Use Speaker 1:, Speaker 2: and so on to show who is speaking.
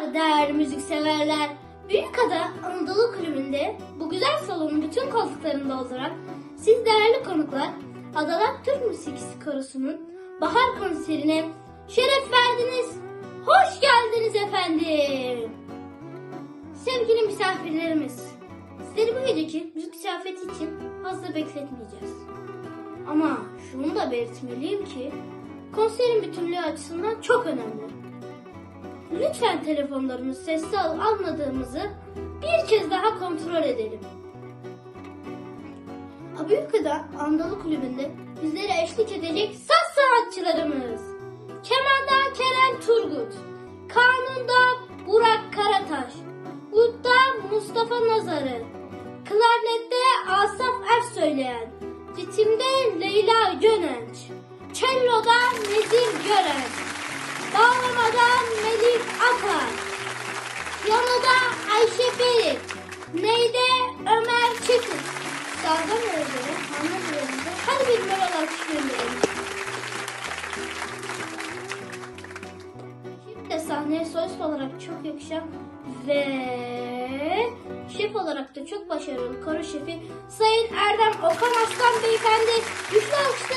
Speaker 1: Merhabalar değerli müzikseverler. Büyükada Anadolu Kulübü'nde bu güzel salonun bütün koltuklarını dolduran siz değerli konuklar Adalar Türk Müzik Korosu'nun bahar konserine şeref verdiniz. Hoş geldiniz efendim. Sevgili misafirlerimiz, sizleri bu geceki müzik ziyafeti için fazla bekletmeyeceğiz. Ama şunu da belirtmeliyim ki konserin bütünlüğü açısından çok önemli. Lütfen telefonlarımızı sessiz al almadığımızı bir kez daha kontrol edelim. Abiyuka'da Anadolu Kulübü'nde bizlere eşlik edecek saz sanatçılarımız. Kemanda Kerem Turgut, Kanunda Burak Karataş, Udda Mustafa Nazarı, Klarnette Asaf Ersöyleyen, Ritimde Leyla Gönenç, Cello'da Nezir Gören, Bağlamadan Melih Akar, Piyanoda Ayşe Berit, Neyde Ömer Çetin. Sağda mı öyle? Anlamıyorum. Hadi bir alkış gönderelim. Şimdi sahneye solist olarak çok yakışan ve şef olarak da çok başarılı koro şefi Sayın Erdem Okan Aslan Beyefendi. Güçlü alkışlarınızla